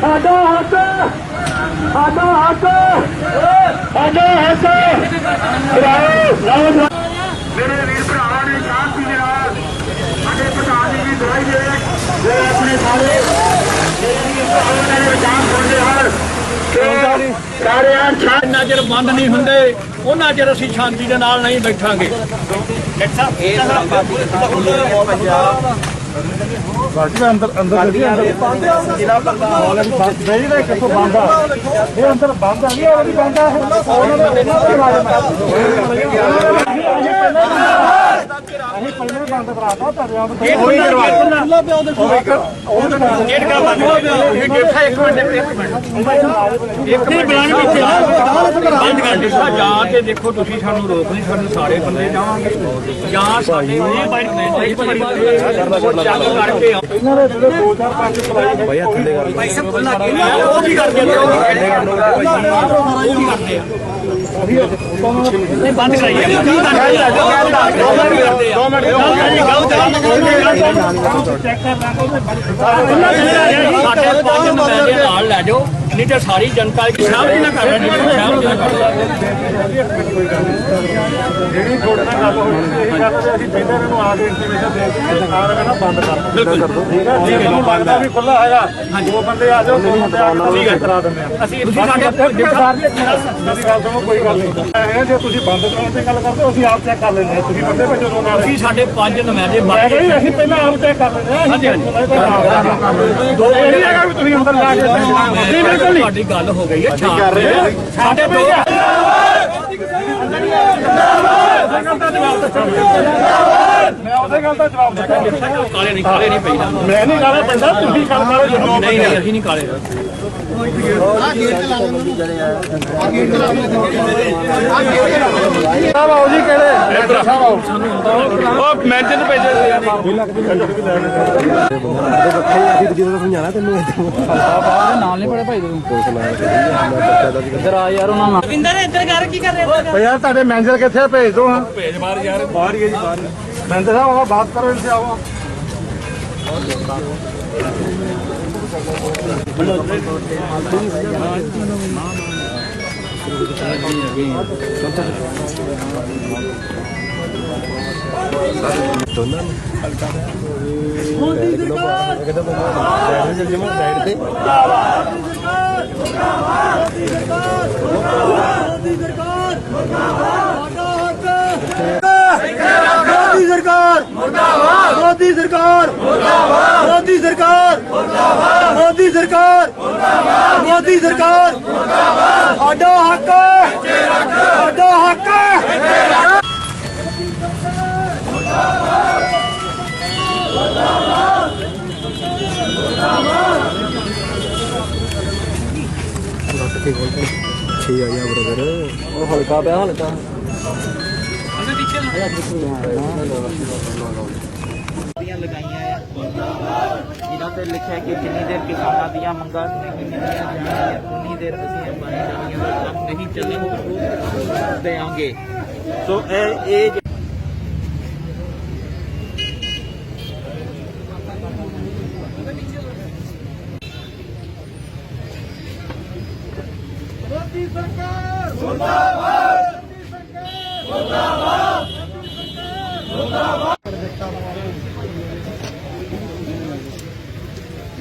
ਸਾਡਾ ਹੱਕ ਸਾਡਾ ਹੱਕ ਸਾਡਾ ਹੱਕ ਰਾਓ ਰਾਓ ਮੇਰੇ ਵੀਰ ਭਰਾਵਾਂ ਨੇ ਦੇ ਨਾਲ ਸਾਡੇ ਪ੍ਰਧਾਨ ਜੀ ਦੀ ਦਵਾਈ ਦੇ ਜੋ ਆਪਣੇ ਸਾਰੇ ਜਿਹੜੇ ਵੀ ਵਿਚਾਰ ਸੁਣਦੇ ਹਨ ਸਾਰਿਆਂ ਛਾਂ ਜਿੰਨਾ ਚਿਰ ਬੰਦ ਨਹੀਂ ਹੁੰਦੇ ਉਹਨਾਂ ਚਿਰ ਅਸੀਂ ਸ਼ਾਂਤੀ ਦੇ ਨਾਲ ਨਹੀਂ ਬੈਠਾਂਗੇ। ਬਾਕੀ ਅੰਦਰ ਅੰਦਰ ਜੀ ਅੰਦਰ। ਜ਼ਿਲ੍ਹਾ ਪ੍ਰਧਾਨ ਨਹੀਂ ਨਾ ਕਿੱਥੋਂ ਬੰਦ ਆ? ਇਹ ਅੰਦਰ ਬੰਦ ਆ ਗਿਆ ਉਹ ਵੀ ਬੰਦ ਆ ਉਹਨਾਂ ਦਾ ਇਹਨਾਂ ਦਾ ਇਹ ਕੋਈ ਖੁੱਲਾ ਪਿਆ ਉਹਦੇ ਗੇਟ ਕਾ ਬੰਦ ਇਹ ਗੇਟ ਹੈ ਇੱਕ ਮਿੰਟ ਇੱਕ ਮਿੰਟ। ਇੱਕ ਮਿੰਟ। ਬਲਾਨ ਆ ਬੰਦ ਕਰ ਦਿੱਤਾ ਜਾਂ ਤੇ ਦੇਖੋ ਤੁਸੀਂ ਸਾਨੂੰ ਰੋਕ ਨਹੀਂ ਸਕਦੇ ਸਾਰੇ ਬੰਦੇ ਜਾਵਾਂਗੇ ਜਾਂ ਸਾਡੇ ਇਹ ਬਾਈਟ ਨੇ ਇੱਕ ਵਾਰੀ ਚੱਕ ਕਰਕੇ। ਇਹਨਾਂ ਦੇ ਜਿਹੜੇ ਦੋ ਚਾਰ ਪੰਜ ਪਲਾਈ ਭਾਈ ਹੱਥ ਦੇ ਕਰ ਉਹ ਕੀ ਕਰਦੇ ਨੇ ਉਹ ਕੀ ਕਰਦੇ ਆ। ਨਹੀਂ ਬੰਦ ਕਰਾਈਏ ਸਾਡੇ ਪੰਜ ਨੁਮਾਇੰਦੇ ਨਾਲ ਲੈ ਜਾਓ ਨਹੀਂ ਤੇ ਸਾਰੀ ਜਨਤਾ ਦੀ ਸ਼ਾਮ ਦੀ ਨਾ ਕਰ ਰਹੇ ਜਿਹੜੀ ਤੁਹਾਡੇ ਨਾਲ ਗੱਲ ਹੋਈ ਸੀ ਇਹ ਗੱਲ ਤੇ ਅਸੀਂ ਪਹਿਲਾਂ ਇਹਨਾਂ ਨੂੰ ਆ ਕੇ ਇੰਟੀਮੇਸ਼ਨ ਦੇ ਦਿੱਤੀ ਸਰਕਾਰ ਕਹਿੰਦਾ ਬੰਦ ਕਰ ਦਿਓ ਠੀਕ ਹੈ ਜੇ ਤੁਹਾਨੂੰ ਲੱਗਦਾ ਵੀ ਖੁੱਲਾ ਹੈਗਾ ਦੋ ਬੰਦੇ ਆ ਜਾਓ ਦੋ ਬੰਦੇ ਆ ਜਾਓ ਠੀਕ ਹੈ ਕਰਾ ਦਿੰਦੇ ਆ ਅਸੀਂ ਤੁਸੀਂ ਸਾਡੇ ਮੇਰੀ ਗੱਲ ਸੁਣੋ ਕੋਈ ਗੱਲ ਨਹੀਂ। ਇਹ ਜੇ ਤੁਸੀਂ ਬੰਦ ਕਰਾਉਣ ਦੀ ਗੱਲ ਕਰਦੇ ਹੋ ਅਸੀਂ ਆਪ ਚੈੱਕ ਕਰ ਲੈਂਦੇ ਹਾਂ। ਤੁਸੀਂ ਬੰਦੇ ਭੇਜੋ ਦੋ ਨਾਲ। ਅਸੀਂ ਸਾਡੇ ਪੰਜ ਨੁਮਾਇੰਦੇ ਮੈਂ ਬਾਕੀ ਕਹਿੰਦੀ ਅਸੀਂ ਪਹਿਲਾਂ ਆਪ ਚੈੱਕ ਕਰ ਲੈਂਦੇ ਹਾਂ ਹਾਂਜੀ, ਹਾਂਜੀ। ਦੋ ਇਹ ਨਹੀਂ ਹੈਗਾ ਵੀ ਤੁਸੀਂ ਅੰਦਰ ਲਾ ਕੇ ਨਹੀਂ ਬਿਲਕੁਲ ਨਹੀਂ ਤੁਹਾਡੀ ਗੱਲ ਹੋ ਗਈ ਹੈ। ਸਾਡੇ ਦੋ। ਮੈਂ ਉਹਦੇ ਗੱਲ ਦਾ ਜਵਾਬ ਦਿੱਤਾ ਕਾਲੇ ਨਹੀਂ ਕਾਲੇ ਨਹੀਂ ਪੈਂਦਾ। ਮੈਂ ਨਹੀਂ ਗਾਣਾ ਪੈਂਦਾ ਤੁਸੀਂ ਗੱਲ ਕਰੋ ਨਹੀਂ ਨਹੀਂ ਅਸੀਂ ਨਹੀਂ ਕਾਲੇ। ਸਾਹਿਬ ਆਓ ਜੀ ਕਿਹੜੇ ਸਾਹਿਬ ਆਓ ਉਹ ਮੈਂਸ਼ਨ ਭੇਜੇ ਸਮਝਾਣਾ ਤੈਨੂੰ ਨਾਲ ਨਹੀਂ ਪੜੇ ਭਾਈ ਤੂੰ ਇੱਧਰ ਆ ਯਾਰ ਉਹਨਾਂ ਨਾਲ ਰਵਿੰਦਰ ਇੱਧਰ ਕਰ ਕੀ ਕਰ ਰਹੇ ਹੋ ਯਾਰ ਤੁਹਾਡੇ ਮੈਨੇਜਰ ਕਿੱਥੇ ਆ? ਭੇਜ ਦੋ ਹਾਂ ਭੇਜ ਬਾਹਰ ਯਾਰ ਬਾਹਰ ਹੀ ਹੈ ਜੀ ਬਾਹਰ ਮੈਨੇਜਰ ਸਾਹਿਬ ਆਓ ਬਾਤ ਕਰੋ ਇਨਸੇ ਆਓ ਦੋਨਾਂ ਨੂੰ ਕਿਹਦਾ ਬੰਦਾ ਚੱਲ ਜਮਾ ਸਾਈਡ ਤੇ ਮੋਦੀ ਸਰਕਾਰ। ਮੁਰਦਾਬਾਦ। ਮੋਦੀ ਸਰਕਾਰ। ਮੁਰਦਾਬਾਦ। ਮੋਦੀ ਸਰਕਾਰ। ਮੁਰਦਾਬਾਦ। ਮੋਦੀ ਸਰਕਾਰ। ਮੁਰਦਾਬਾਦ। ਮੋਦੀ ਸਰਕਾਰ। ਮੁਰਦਾਬਾਦ। ਸਾਡਾ ਹੱਕ ਸਾਡਾ ਹੱਕ ਛੇ ਆ ਗਿਆ ਬ੍ਰਦਰ ਉਹ ਹਲਕਾ ਪਿਆ ਹਲਕਾ ਲਗਾਈਆਂ ਆ ਇਹਨਾਂ ਤੇ ਲਿਖਿਆ ਕਿ ਜਿੰਨੀ ਦੇਰ ਕਿਸਾਨਾਂ ਦੀਆਂ ਮੰਗਾਂ ਨਹੀਂ ਮੰਨੀਆਂ ਜਾਣਗੀਆਂ ਉਨੀ ਦੇਰ ਅਸੀਂ ਇਹ ਪਾਣੀ ਜਾਣੀਆਂ ਦਾ ਕੰਮ ਨਹੀਂ ਚੱਲਣ ਦੇਵਾਂਗੇ ਸੋ ਇਹ ਇਹ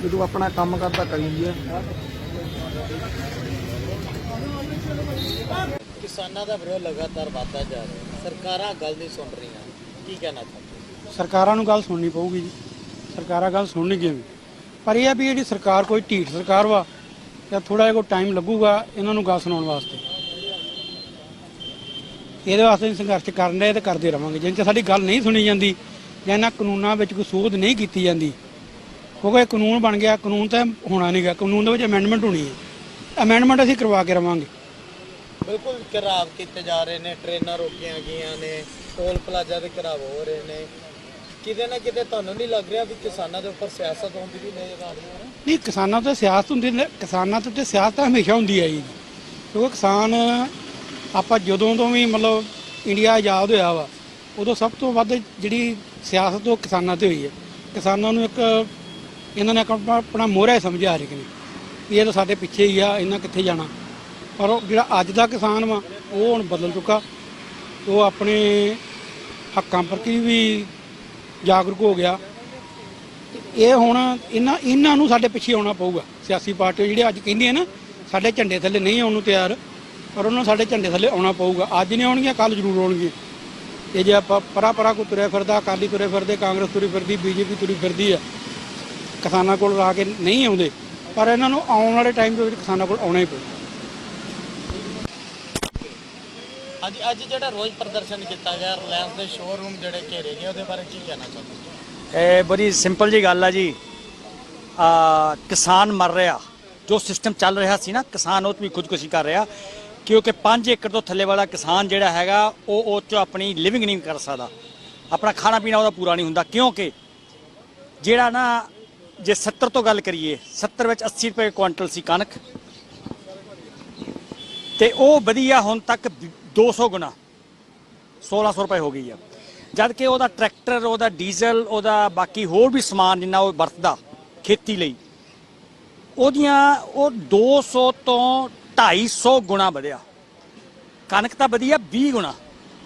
ਜਦੋਂ ਆਪਣਾ ਕੰਮ ਕਰਦਾ ਕਰੀ ਗਿਆ ਕਿਸਾਨਾਂ ਦਾ ਵਿਰੋਧ ਲਗਾਤਾਰ ਵਧਦਾ ਜਾ ਰਿਹਾ ਸਰਕਾਰਾਂ ਗੱਲ ਨਹੀਂ ਸੁਣ ਰਹੀਆਂ। ਕੀ ਕਹਿਣਾ ਚਾਹੁੰਦੇ ਸਰਕਾਰਾਂ ਨੂੰ ਗੱਲ ਸੁਣਨੀ ਪਊਗੀ ਜੀ। ਸਰਕਾਰਾਂ ਗੱਲ ਸੁਣਨਗੀਆਂ ਪਰ ਇਹ ਆ ਵੀ ਜਿਹੜੀ ਸਰਕਾਰ ਕੋਈ ਢੀਠ ਸਰਕਾਰ ਵਾ ਜਾਂ ਥੋੜਾ ਜਿਹਾ ਕੋਈ ਟਾਈਮ ਲੱਗੂਗਾ ਇਹਨਾਂ ਨੂੰ ਗੱਲ ਸੁਣਾਉਣ ਵਾਸਤੇ। ਇਹਦੇ ਵਾਸਤੇ ਅਸੀਂ ਸੰਘਰਸ਼ ਕਰਨ ਦੇ ਤੇ ਕਰਦੇ ਰਵਾਂਗੇ। ਜਿੰਨ ਸਾਡੀ ਗੱਲ ਨਹੀਂ ਸੁਣੀ ਜਾਂਦੀ ਜਾਂ ਇਹਨਾਂ ਕਾਨੂੰਨਾਂ ਵਿੱਚ ਕੋਈ ਸੋਧ ਨਹੀਂ ਕੀਤੀ ਜਾਂਦੀ ਕਿਉਂਕਿ ਇਹ ਕਾਨੂੰਨ ਬਣ ਗਿਆ ਕਾਨੂੰਨ ਤਾਂ ਹੋਣਾ ਨਹੀਂਗਾ ਕਾਨੂੰਨ ਦੇ ਵਿੱਚ ਅਮੈਂਡਮੈਂਟ ਹੋਣੀ ਹੈ। ਅਮੈਂਡਮੈਂਟ ਅਸੀਂ ਕਰਵਾ ਕੇ ਰਵਾਂਗੇ। ਬਿਲਕੁਲ ਘਰਾਵ ਕੀਤੇ ਜਾ ਰਹੇ ਨੇ ਟ੍ਰੇਨਾਂ ਰੋਕੀਆਂ ਗਈਆਂ ਨੇ ਟੋਲ ਪਲਾਜ਼ਾ ਦੇ ਘਰਾਵ ਹੋ ਰਹੇ ਨੇ। ਕਿਤੇ ਨਾ ਕਿਤੇ ਤੁਹਾਨੂੰ ਨਹੀਂ ਲੱਗ ਰਿਹਾ ਵੀ ਕਿਸਾਨਾਂ ਦੇ ਉੱਪਰ ਸਿਆਸਤ ਹੁੰਦੀ ਵੀ ਨਜ਼ਰ ਆ ਰਹੀ ਹੈ ਨਹੀਂ ਕਿਸਾਨਾਂ ਤੇ ਸਿਆਸਤ ਹੁੰਦੀ ਨੇ ਕਿਸਾਨਾਂ ਤੇ ਸਿਆਸਤ ਹਮੇਸ਼ਾ ਹੁੰਦੀ ਆਈ ਜੀ। ਕਿਉਂਕਿ ਕਿਸਾਨ ਆਪਾਂ ਜਦੋਂ ਤੋਂ ਵੀ ਮਤਲਬ ਇੰਡੀਆ ਆਜ਼ਾਦ ਹੋਇਆ ਵਾ, ਉਦੋਂ ਸਭ ਤੋਂ ਵੱਧ ਜਿਹੜੀ ਸਿਆਸਤ ਉਹ ਕਿਸਾਨਾਂ ਤੇ ਹੋਈ ਹੈ। ਕਿਸਾਨਾਂ ਨੂੰ ਇੱਕ, ਇਹਨਾਂ ਨੇ ਆਪਣਾ ਆਪਣਾ ਮੋਹਰਾ ਸਮਝਿਆ ਹਰ ਇੱਕ ਨੇ ਵੀ ਇਹ ਤਾਂ ਸਾਡੇ ਪਿੱਛੇ ਹੀ ਆ, ਇਹਨਾਂ ਕਿੱਥੇ ਜਾਣਾ। ਪਰ ਉਹ ਜਿਹੜਾ ਅੱਜ ਦਾ ਕਿਸਾਨ ਵਾ, ਉਹ ਹੁਣ ਬਦਲ ਚੁੱਕਾ। ਉਹ ਆਪਣੇ ਹੱਕਾਂ ਪ੍ਰਤੀ ਵੀ ਜਾਗਰੂਕ ਹੋ ਗਿਆ। ਇਹ ਹੁਣ ਇਹਨਾਂ ਇਹਨਾਂ ਨੂੰ ਸਾਡੇ ਪਿੱਛੇ ਆਉਣਾ ਪਊਗਾ। ਸਿਆਸੀ ਪਾਰਟੀਆਂ ਜਿਹੜੇ ਅੱਜ ਕਹਿੰਦੀਆਂ ਨਾ, ਸਾਡੇ ਝੰਡੇ ਥੱਲੇ ਨਹੀਂ ਆਉਣ ਨੂੰ ਤਿਆਰ। ਪਰ ਉਹਨਾਂ ਨੂੰ ਸਾਡੇ ਝੰਡੇ ਥੱਲੇ ਆਉਣਾ ਪਊਗਾ। ਅੱਜ ਨਹੀਂ ਆਉਣਗੀਆਂ ਕੱਲ ਜ਼ਰੂਰ ਆਉਣਗੀਆਂ। ਇਹ ਜੇ ਆਪਾਂ ਪਰਾ ਪਰਾ ਕੋ ਤੁਰਿਆ ਫਿਰਦਾ ਅਕਾਲੀ ਤੁਰੇ ਫਿਰਦੇ ਕਾਂਗਰਸ ਤੁਰੀ ਫਿਰਦੀ ਬੀਜੇਪੀ ਤੁਰੀ ਫਿਰਦੀ ਆ ਕਿਸਾਨਾਂ ਕੋਲ ਆ ਕੇ ਨਹੀਂ ਆਉਂਦੇ। ਪਰ ਇਹਨਾਂ ਨੂੰ ਆਉਣ ਵਾਲੇ ਟਾਈਮ ਦੇ ਵਿੱਚ ਕਿਸਾਨਾਂ ਕੋਲ ਆਉਣਾ ਹੀ ਪਊ। ਹਾਂਜੀ ਅੱਜ ਜਿਹੜਾ ਰੋਜ਼ ਪ੍ਰਦਰਸ਼ਨ ਕੀਤਾ ਗਿਆ ਰਿਲਾਇੰਸ ਦੇ ਸ਼ੋਰੂਮ ਜਿਹੜੇ ਘੇਰੇ ਗਏ ਉਹਦੇ ਬਾਰੇ ਕੀ ਕਹਿਣਾ ਚਾਹੁੰਦੇ ਹੋ? ਇਹ ਬੜੀ ਸਿੰਪਲ ਜੀ ਗੱਲ ਆ ਜੀ। ਆ ਕਿਸਾਨ ਮਰ ਰਿਹਾ। ਜੋ ਸਿਸਟਮ ਚੱਲ ਰਿਹਾ ਸੀ ਨਾ ਕਿਸਾਨ ਉਹ 'ਚ ਵੀ ਖੁਦਕੁਸ਼ੀ ਕਰ ਰਿਹਾ। ਕਿਉਂਕਿ 5 ਏਕੜ ਤੋਂ ਥੱਲੇ ਵਾਲਾ ਕਿਸਾਨ ਜਿਹੜਾ ਹੈਗਾ, ਉਹ ਉਹ 'ਚ ਆਪਣੀ ਲਿਵਿੰਗ ਨਹੀਂ ਕਰ ਸਕਦਾ। ਆਪਣਾ ਖਾਣਾ ਪੀਣਾ ਉਹਦਾ ਪੂਰਾ ਨਹੀਂ ਹੁੰਦਾ, ਕਿਉਂਕਿ ਜਿਹੜਾ ਨਾ, ਜੇ 70 ਤੋਂ ਗੱਲ ਕਰੀਏ 70 ਵਿੱਚ 80 ਰੁਪਏ ਕੁਇੰਟਲ ਸੀ ਕਣਕ। ਤੇ ਉਹ ਵਧੀਆ ਹੁਣ ਤੱਕ 200 ਗੁਣਾ 1600 ਰੁਪਏ ਹੋ ਗਈ ਆ। ਜਦ ਕਿ ਉਹਦਾ ਟਰੈਕਟਰ, ਉਹਦਾ ਡੀਜ਼ਲ, ਉਹਦਾ ਬਾਕੀ ਹੋਰ ਵੀ ਸਮਾਨ ਜਿੰਨਾ ਉਹ ਵਰਤਦਾ ਖੇਤੀ ਲਈ, ਉਹਦੀਆਂ ਉਹ 200 ਤੋਂ 250 ਗੁਣਾ ਵਧਿਆ। ਕਣਕ ਤਾਂ ਵਧੀਆ 20 ਗੁਣਾ।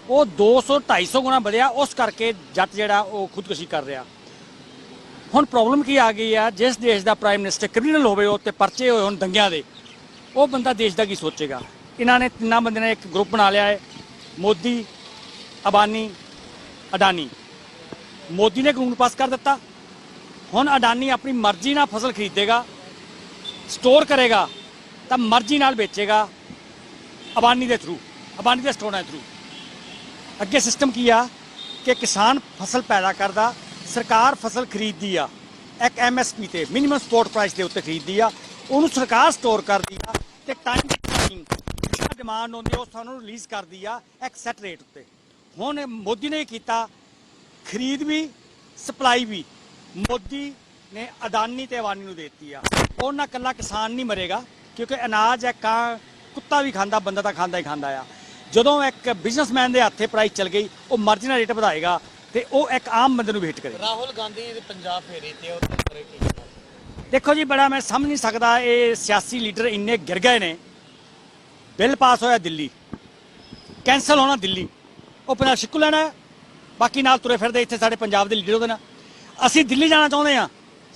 ਉਹ 200 250 ਗੁਣਾ ਵਧਿਆ, ਉਸ ਕਰਕੇ ਜੱਟ ਜਿਹੜਾ ਉਹ ਖੁਦਕੁਸ਼ੀ ਕਰ ਰਿਹਾ। ਹੁਣ ਪ੍ਰੋਬਲਮ ਕੀ ਆ ਗਈ ਆ? ਜਿਸ ਦੇਸ਼ ਦਾ ਪ੍ਰਾਈਮ ਮਿਨਿਸਟਰ ਕ੍ਰਿਮੀਨਲ ਹੋਵੇ ਉਹ ਤੇ ਪਰਚੇ ਹੋਏ ਹੁਣ ਦੰਗਿਆਂ ਦੇ, ਉਹ ਬੰਦਾ ਦੇਸ਼ ਦਾ ਕੀ ਸੋਚੇਗਾ? ਇਹਨਾਂ ਨੇ ਤਿੰਨਾਂ ਬੰਦਿਆਂ ਨੇ ਇੱਕ ਗਰੁੱਪ ਬਣਾ ਲਿਆ ਹੈ, ਮੋਦੀ ਅਬਾਨੀ ਅਡਾਨੀ। ਮੋਦੀ ਨੇ ਕਾਨੂੰਨ ਪਾਸ ਕਰ ਦਿੱਤਾ। ਹੁਣ ਅਡਾਨੀ ਆਪਣੀ ਮਰਜ਼ੀ ਨਾਲ ਫਸਲ ਖਰੀਦੇਗਾ ਸਟੋਰ ਕਰੇਗਾ ਤਾਂ ਮਰਜ਼ੀ ਨਾਲ ਵੇਚੇਗਾ ਅਬਾਨੀ ਦੇ ਥਰੂ ਅਬਾਨੀ ਦੇ ਸਟੋਰਾਂ ਦੇ ਥਰੂ ਅੱਗੇ ਸਿਸਟਮ ਕੀ ਆ? ਕਿ ਕਿਸਾਨ ਫਸਲ ਪੈਦਾ ਕਰਦਾ ਸਰਕਾਰ ਫਸਲ ਖਰੀਦਦੀ ਆ ਇੱਕ ਐਮਐਸਪੀ ਤੇ ਮਿਨੀਮਮ ਸਪੋਰਟ ਪ੍ਰਾਈਸ ਦੇ ਉੱਤੇ ਖਰੀਦਦੀ ਆ ਉਹਨੂੰ ਸਰਕਾਰ ਸਟੋਰ ਕਰਦੀ ਆ ਤੇ ਟਾਈਮ ਟਾਈਮ ਜਿਹੜਾ ਡਿਮਾਂਡ ਹੁੰਦੀ ਆ, ਉਹ ਸਾਨੂੰ ਰਿਲੀਜ਼ ਕਰਦੀ ਆ ਇੱਕ ਸੈਟ ਰੇਟ ਉੱਤੇ। ਹੁਣ ਮੋਦੀ ਨੇ ਇਹ ਕੀਤਾ ਖਰੀਦ ਵੀ ਸਪਲਾਈ ਵੀ। ਮੋਦੀ ਨੇ ਅਦਾਨੀ ਤੇ ਅਵਾਨੀ ਨੂੰ ਦੇ ਦਿੱਤੀ ਆ। ਉਹਨਾਂ ਕੱਲਾ ਕਿਸਾਨ ਨਹੀਂ ਮਰੇਗਾ। ਕਿਉਂਕਿ ਅਨਾਜ ਹੈ ਕਾਂ ਕੁੱਤਾ ਵੀ ਖਾਂਦਾ ਬੰਦਾ ਤਾਂ ਖਾਂਦਾ ਹੀ ਖਾਂਦਾ ਆ। ਜਦੋਂ ਇੱਕ ਬਿਜ਼ਨਸਮੈਨ ਦੇ ਹੱਥੇ ਪ੍ਰਾਈਸ ਚੱਲ ਗਈ ਉਹ ਮਾਰਜਿਨਲ ਰੇਟ ਵਧਾਏਗਾ ਤੇ ਉਹ ਇੱਕ ਆਮ ਬੰਦੇ ਨੂੰ ਵੇਟ ਕਰੇ ਰਾਹੁਲ ਗਾਂਧੀ ਦੇ ਪੰਜਾਬ ਫੇਰੀ ਤੇ ਕਹਿਣਾ ਦੇਖੋ ਜੀ ਬੜਾ ਮੈਂ ਸਮਝ ਨਹੀਂ ਸਕਦਾ ਇਹ ਸਿਆਸੀ ਲੀਡਰ ਇੰਨੇ ਗਿਰ ਗਏ ਨੇ। ਬਿੱਲ ਪਾਸ ਹੋਇਆ ਦਿੱਲੀ ਕੈਨਸਲ ਹੋਣਾ ਦਿੱਲੀ। ਉਹ ਪੰਜਾਬ ਸ਼ਿਕੂ ਲੈਣਾ। ਬਾਕੀ ਨਾਲ ਤੁਰੇ ਫਿਰਦੇ ਇੱਥੇ ਸਾਡੇ ਪੰਜਾਬ ਦੇ ਲੀਡਰ ਉਹਦੇ ਨਾਲ। ਅਸੀਂ ਦਿੱਲੀ ਜਾਣਾ ਚਾਹੁੰਦੇ ਆ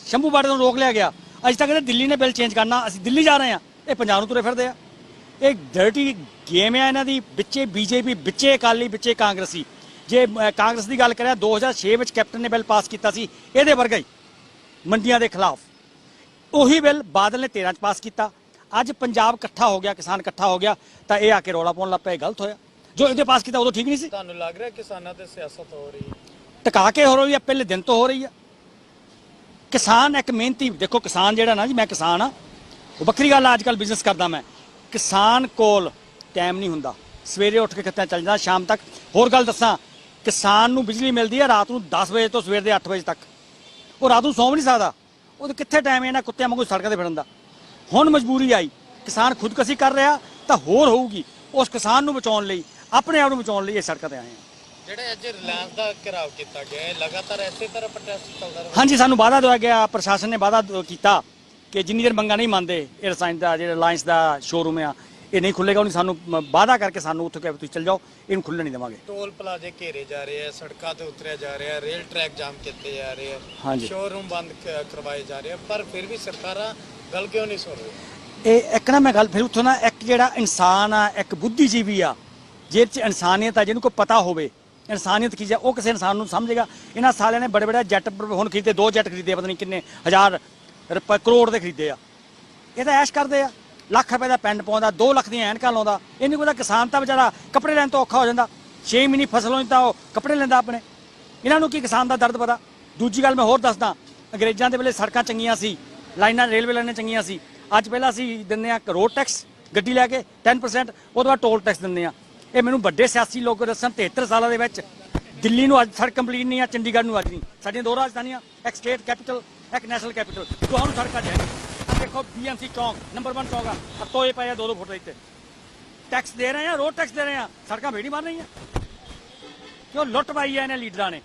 ਸ਼ੰਭੂ ਬਾੜੇ ਤੋਂ ਰੋਕ ਲਿਆ ਗਿਆ। ਅੱਜ ਤੱਕ ਕਹਿੰਦੇ ਦਿੱਲੀ ਨੇ ਬਿੱਲ ਚੇਂਜ ਕਰਨਾ ਅਸੀਂ ਦਿੱਲੀ ਜਾ ਰਹੇ ਆ ਇਹ ਪੰਜਾਬ ਨੂੰ ਤੁਰੇ ਫਿਰਦੇ ਆ। ਇਹ ਡਰਟੀ ਗੇਮ ਆ ਇਹਨਾਂ ਦੀ ਵਿੱਚੇ ਬੀਜੇਪੀ ਵਿੱਚੇ ਅਕਾਲੀ ਵਿੱਚੇ ਕਾਂਗਰਸੀ। ਜੇ ਕਾਂਗਰਸ ਦੀ ਗੱਲ ਕਰਿਆ 2006 ਵਿੱਚ ਕੈਪਟਨ ਨੇ ਬਿੱਲ ਪਾਸ ਕੀਤਾ ਸੀ ਇਹਦੇ ਵਰਗਾ ਹੀ ਮੰਡੀਆਂ ਦੇ ਖਿਲਾਫ। ਉਹੀ ਬਿੱਲ ਬਾਦਲ ਨੇ 13 ਚ ਪਾਸ ਕੀਤਾ। ਅੱਜ ਪੰਜਾਬ ਇਕੱਠਾ ਹੋ ਗਿਆ ਕਿਸਾਨ ਇਕੱਠਾ ਹੋ ਗਿਆ ਤਾਂ ਇਹ ਆ ਕੇ ਰੌਲਾ ਪਾਉਣ ਲੱਗ ਪਿਆ ਇਹ ਗਲਤ ਹੋਇਆ। ਜੋ ਇਹਦੇ ਪਾਸ ਕੀਤਾ ਉਦੋਂ ਠੀਕ ਨਹੀਂ ਸੀ। ਤੁਹਾਨੂੰ ਲੱਗ ਰਿਹਾ ਕਿਸਾਨਾਂ ਤੇ ਸਿਆਸਤ ਹੋ ਰਹੀ ਹੈ? ਟਕਾ ਕੇ ਹੋ ਰਹੀ ਆ ਪਹਿਲੇ ਦਿਨ ਤੋਂ ਹੋ ਰਹੀ ਆ ਕਿਸਾਨ ਇੱਕ ਮਿਹਨਤੀ, ਦੇਖੋ ਕਿਸਾਨ ਜਿਹੜਾ ਨਾ ਜੀ, ਮੈਂ ਕਿਸਾਨ ਆ। ਉਹ ਵੱਖਰੀ ਗੱਲ ਅੱਜ ਕੱਲ ਬਿਜ਼ਨਸ ਕਰਦਾ ਮੈਂ। ਕਿਸਾਨ ਕੋਲ ਟਾਈਮ ਨਹੀਂ ਹੁੰਦਾ। ਸਵੇਰੇ ਉੱਠ ਕੇ ਖੇਤਾਂ ਚੱਲ ਜਾਂਦਾ, ਸ਼ਾਮ ਤੱਕ। ਹੋਰ ਗੱਲ ਦੱਸਾਂ, ਕਿਸਾਨ ਨੂੰ ਬਿਜਲੀ ਮਿਲਦੀ ਹੈ ਰਾਤ ਨੂੰ 10 ਵਜੇ ਤੋਂ ਸਵੇਰ ਦੇ 8 ਵਜੇ ਤੱਕ। ਉਹ ਰਾਤ ਨੂੰ ਸੌਂ ਵੀ ਨਹੀਂ ਸਕਦਾ। ਉਹ ਕਿੱਥੇ ਟਾਈਮ ਹੈ ਇਹਨਾਂ ਕੁੱਤਿਆਂ ਵਾਂਗੂ ਸੜਕਾਂ ਤੇ ਫਿਰਨ ਦਾ। ਹੁਣ ਮਜਬੂਰੀ ਆਈ। ਕਿਸਾਨ ਖੁਦਕਸ਼ੀ ਕਰ ਰਿਹਾ ਤਾਂ ਹੋਰ ਹੋਊਗੀ। ਉਸ ਕਿਸਾਨ ਨੂੰ ਬਚਾਉਣ ਲਈ, ਆਪਣੇ ਆਪ ਨੂੰ ਬਚਾਉਣ ਲਈ ਇਹ ਸੜਕਾਂ ਤੇ ਆਏ ਆ। ਜਿਹੜਾ ਅੱਜ ਰਿਲਾਇੰਸ ਦਾ ਘਿਰਾਓ ਕੀਤਾ ਗਿਆ ਹੈ ਲਗਾਤਾਰ ਇਸੇ ਤਰ੍ਹਾਂ ਪ੍ਰੋਟੈਸਟ ਚੱਲਦਾ ਰਹੇ ਹਾਂਜੀ ਸਾਨੂੰ ਵਾਅਦਾ ਦਿਆ ਗਿਆ ਪ੍ਰਸ਼ਾਸਨ ਨੇ ਵਾਅਦਾ ਕੀਤਾ ਕਿ ਜਿੰਨੀ ਦੇਰ ਮੰਗਾਂ ਨਹੀਂ ਮੰਨਦੇ ਇਹ ਰਸਾਇਣ ਦਾ ਜਿਹੜਾ ਰਿਲਾਇੰਸ ਦਾ ਸ਼ੋਰੂਮ ਆ ਇਹ ਨਹੀਂ ਖੁੱਲੇਗਾ ਉਹਨੇ ਸਾਨੂੰ ਵਾਅਦਾ ਕਰਕੇ ਸਾਨੂੰ ਉੱਥੇ ਕਿਹਾ ਤੁਸੀਂ ਚੱਲ ਜਾਓ ਇਹਨੂੰ ਖੁੱਲ੍ਹਣ ਨਹੀਂ ਦੇਵਾਂਗੇ। ਟੋਲ ਪਲਾਜ਼ੇ ਘੇਰੇ ਜਾ ਰਹੇ ਆ ਸੜਕਾਂ ਤੇ ਉਤਰਿਆ ਜਾ ਰਿਹਾ ਰੇਲ ਟਰੈਕ ਜਾਮ ਕੀਤੇ ਜਾ ਰਹੇ ਆ। ਸ਼ੋਰੂਮ ਬੰਦ ਕ- ਕਰਵਾਏ ਜਾ ਰਹੇ ਆ ਪਰ ਫਿਰ ਵੀ ਸਰਕਾਰਾਂ ਗੱਲ ਕਿਉਂ ਨਹੀਂ ਸੁਣ ਰਹੀ ਇਹ ਇੱਕ ਨਾ ਮੈਂ ਗੱਲ ਫਿਰ ਉੱਥੋਂ ਨਾ ਇੱਕ ਜਿਹੜਾ ਇਨਸਾਨ ਆ ਇੱਕ ਬੁੱਧੀਜੀਵੀ ਆ ਜਿਹਦੇ ਚ ਇਨਸਾਨੀਅਤ ਆ ਜਿਹਨੂੰ ਕੋਈ ਪਤਾ ਹੋਵੇ ਇਨਸਾਨੀਅਤ ਕੀ ਹੈ ਉਹ ਕਿਸੇ ਇਨਸਾਨ ਨੂੰ ਸਮਝੇਗਾ। ਇਹਨਾਂ ਸਾਲਿਆਂ ਨੇ ਬੜੇ ਬੜੇ ਜੈਟ ਹੁਣ ਖਰੀਦੇ, ਦੋ ਜੈਟ ਖਰੀਦੇ, ਪਤਾ ਨਹੀਂ ਕਿੰਨੇ, ਹਜ਼ਾਰ ਰੁਪਏ, ਕਰੋੜ ਦੇ ਖਰੀਦੇ ਆ। ਇਹ ਤਾਂ ਐਸ਼ ਕਰਦੇ ਆ। ਲੱਖ ਰੁਪਏ ਦਾ ਪੈਂਡ ਪਾਉਂਦਾ 2 ਲੱਖ ਦੀਆਂ ਐਨਕਾਂ ਲਾਉਂਦਾ। ਇਹਨੂੰ ਪਤਾ ਕਿਸਾਨ ਤਾਂ ਵਿਚਾਰਾ ਕੱਪੜੇ ਲੈਣ ਤੋਂ ਔਖਾ ਹੋ ਜਾਂਦਾ। 6 ਮਹੀਨੇ ਫਸਲ ਹੋਈ ਤਾਂ ਉਹ ਕੱਪੜੇ ਲੈਂਦਾ ਆਪਣੇ। ਇਹਨਾਂ ਨੂੰ ਕੀ ਕਿਸਾਨ ਦਾ ਦਰਦ ਪਤਾ? ਦੂਜੀ ਗੱਲ ਮੈਂ ਹੋਰ ਦੱਸਦਾ। ਅੰਗਰੇਜ਼ਾਂ ਦੇ ਵੇਲੇ ਸੜਕਾਂ ਚੰਗੀਆਂ ਸੀ। ਲਾਈਨਾਂ, ਰੇਲਵੇ ਲਾਈਨਾਂ ਚੰਗੀਆਂ ਸੀ। ਅੱਜ ਪਹਿਲਾਂ ਅਸੀਂ ਦਿੰਦੇ ਆ ਰੋਡ ਟੈਕਸ ਗੱਡੀ ਲੈ ਕੇ 10% ਉਹਦੇ ਬਾਅਦ ਟੋਲ ਟੈਕਸ ਦਿੰਦੇ ਆ ਇਹ ਮੈਨੂੰ ਵੱਡੇ ਸਿਆਸੀ ਲੋਕ ਦੱਸਣ 73 ਸਾਲਾਂ ਦੇ ਵਿੱਚ ਦਿੱਲੀ ਨੂੰ ਅੱਜ ਸੜਕ ਕੰਪਲੀਟ ਨਹੀਂ ਆ, ਚੰਡੀਗੜ੍ਹ ਨੂੰ ਅੱਜ ਨਹੀਂ। ਸਾਡੀਆਂ ਦੋ ਰਾਜਧਾਨੀਆਂ, ਇੱਕ ਸਟੇਟ ਕੈਪੀਟਲ ਇੱਕ ਨੈਸ਼ਨਲ ਕੈਪੀਟਲ ਦੋਹਾਂ ਨੂੰ ਸੜਕਾਂ ਜਾਏ ਆ ਦੇਖੋ ਬੀਐਮਸੀ ਚੌਂਕ ਨੰਬਰ 1 ਚੌਂਕ ਆ। ਆਹ ਤੋਏ ਪਏ ਆ ਦੋ ਦੋ ਫੁੱਟ ਦੇ ਉੱਤੇ ਟੈਕਸ ਦੇ ਰਹੇ ਆ ਰੋਡ ਟੈਕਸ ਦੇ ਰਹੇ ਆ। ਸੜਕਾਂ ਭੇੜੀ ਮਾਰ ਰਹੀਆਂ ਕਿਉਂ ਲੁੱਟ ਪਾਈ ਆ ਇਹਨਾਂ ਲੀਡਰਾਂ ਨੇ?